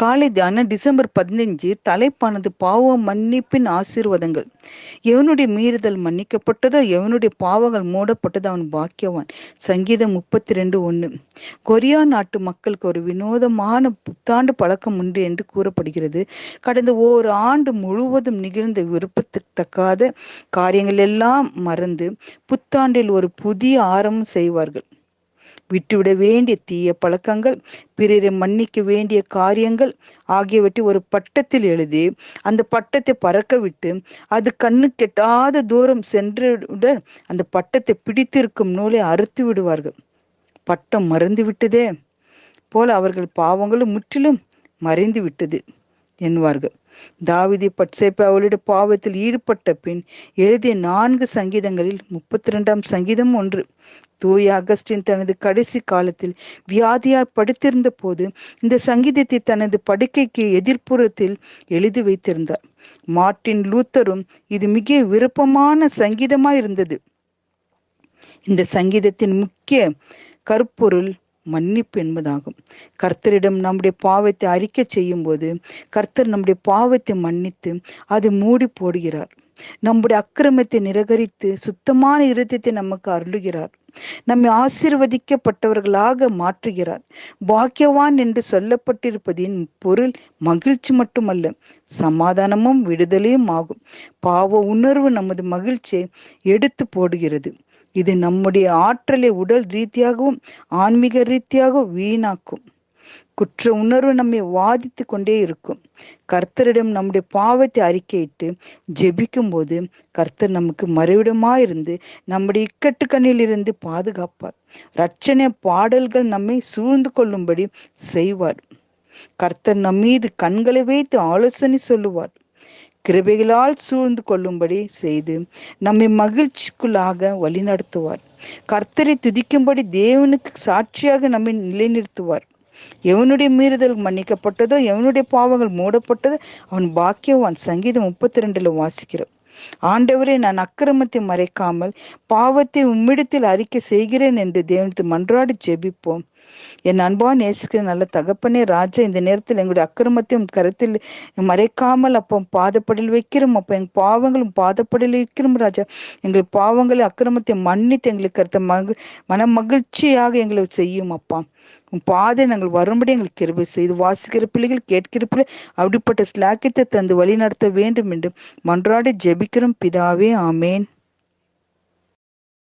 காலை தியானம் டிசம்பர் பதினைஞ்சு தலைப்பானது பாவ மன்னிப்பின் ஆசீர்வாதங்கள். எவனுடைய மீறுதல் மன்னிக்கப்பட்டதோ எவனுடைய பாவங்கள் மூடப்பட்டதோ அவன் பாக்கியவான். சங்கீதம் முப்பத்தி ரெண்டு ஒன்று கொரியா நாட்டு மக்களுக்கு ஒரு வினோதமான புத்தாண்டு பழக்கம் உண்டு என்று கூறப்படுகிறது. கடந்த ஓர் ஆண்டு முழுவதும் நிகழ்ந்த விருப்பத்திற்காத காரியங்கள் எல்லாம் மறந்து புத்தாண்டில் ஒரு புதிய ஆரம்பம் செய்வார்கள். விட்டுவிட வேண்டிய தீய பழக்கங்கள் பிறரை மன்னிக்க வேண்டிய காரியங்கள் ஆகியவற்றை ஒரு பட்டத்தில் எழுதி அந்த பட்டத்தை பறக்க விட்டு அது கண்ணு கெட்டாத தூரம் சென்றுடன் அந்த பட்டத்தை பிடித்திருக்கும் நூலை அறுத்து விடுவார்கள். பட்டம் மறந்து விட்டதே போல அவர்கள் பாவங்களும் முற்றிலும் மறைந்து விட்டது என்பார்கள் தாவிதி பட்சேப்ப அவளுடைய பாவத்தில் ஈடுபட்ட பின் எழுதிய நான்கு சங்கீதங்களில் முப்பத்தி ரெண்டாம் சங்கீதம் ஒன்று. தூய அகஸ்டின் தனது கடைசி காலத்தில் வியாதியாய் படுத்திருந்த போது இந்த சங்கீதத்தை தனது படுக்கைக்கு எதிர்ப்புறத்தில் எழுதி வைத்திருந்தார். மார்ட்டின் லூத்தரும் இது மிக விருப்பமான சங்கீதமாய் இருந்தது இந்த சங்கீதத்தின் முக்கிய கருப்பொருள் மன்னிப்பு என்பதாகும். கர்த்தரிடம் நம்முடைய பாவத்தை அறிக்கை செய்யும் போது கர்த்தர் நம்முடைய பாவத்தை மன்னித்து அதை மூடி போடுகிறார். நம்முடைய அக்கிரமத்தை நிரகரித்து சுத்தமான இருதயத்தை நமக்கு அருளுகிறார். நம்மை ஆசீர்வதிக்கப்பட்டவர்களாக மாற்றுகிறார். பாக்கியவான் என்று சொல்லப்பட்டிருப்பதின் பொருள் மகிழ்ச்சி மட்டுமல்ல சமாதானமும் விடுதலையும் ஆகும். பாவ உணர்வு நமது மகிழ்ச்சியை எடுத்து போடுகிறது. இது நம்முடைய ஆற்றலை உடல் ரீதியாகவும் ஆன்மீக ரீதியாகவும் வீணாக்கும். குற்ற உணர்வு நம்மை வாதித்து கொண்டே இருக்கும். கர்த்தரிடம் நம்முடைய பாவத்தை அறிக்கையிட்டு ஜெபிக்கும் போது கர்த்தர் நமக்கு மறைவிடமாயிருந்து நம்முடைய இக்கட்டு கண்ணில் இருந்து பாதுகாப்பார். ரட்சணை பாடல்கள் நம்மை சூழ்ந்து கொள்ளும்படி செய்வார். கர்த்தர் நம்மீது கண்களை வைத்து ஆலோசனை சொல்லுவார். கிருபைகளால் சூழ்ந்து கொள்ளும்படி செய்து நம்மை மகிழ்ச்சிக்குள்ளாக வழிநடத்துவார். கர்த்தரை துதிக்கும்படி தேவனுக்கு சாட்சியாக நம்மை நிலைநிறுத்துவார். எவனுடைய மீறுதல் மன்னிக்கப்பட்டதோ எவனுடைய பாவங்கள் மூடப்பட்டதோ அவன் பாக்கியவான் சங்கீதம் முப்பத்தி ரெண்டுல வாசிக்கிறோம். ஆண்டவரே நான் அக்கிரமத்தை மறைக்காமல் பாவத்தை உம்மிடத்தில் அறிக்கை செய்கிறேன் என்று தேவனத்தை மன்றாடி ஜெபிப்போம். என் அன்பான் நேசிக்கிற நல்ல தகப்பனே ராஜா இந்த நேரத்தில் எங்களுடைய அக்கிரமத்தையும் கருத்தில் மறைக்காமல் அப்போ பாதப்படியில் வைக்கிறோம். அப்போ எங்கள் பாவங்களும் பாதப்படியில் வைக்கிறோம் ராஜா. எங்கள் பாவங்களை அக்கிரமத்தை மன்னித்து எங்களுக்கு கருத்த மக மன மகிழ்ச்சியாக எங்களை செய்யும் அப்பா. உன் பாதை நாங்கள் வரும்படி எங்களுக்கு கிருபை செய்து வாசிக்கிற பிள்ளைகள் கேட்கிற பிள்ளை அப்படிப்பட்ட ஸ்லாக்கியத்தை தந்து வழி நடத்த வேண்டும் என்று மன்றாடி ஜெபிக்கிறோம். பிதாவே ஆமேன்.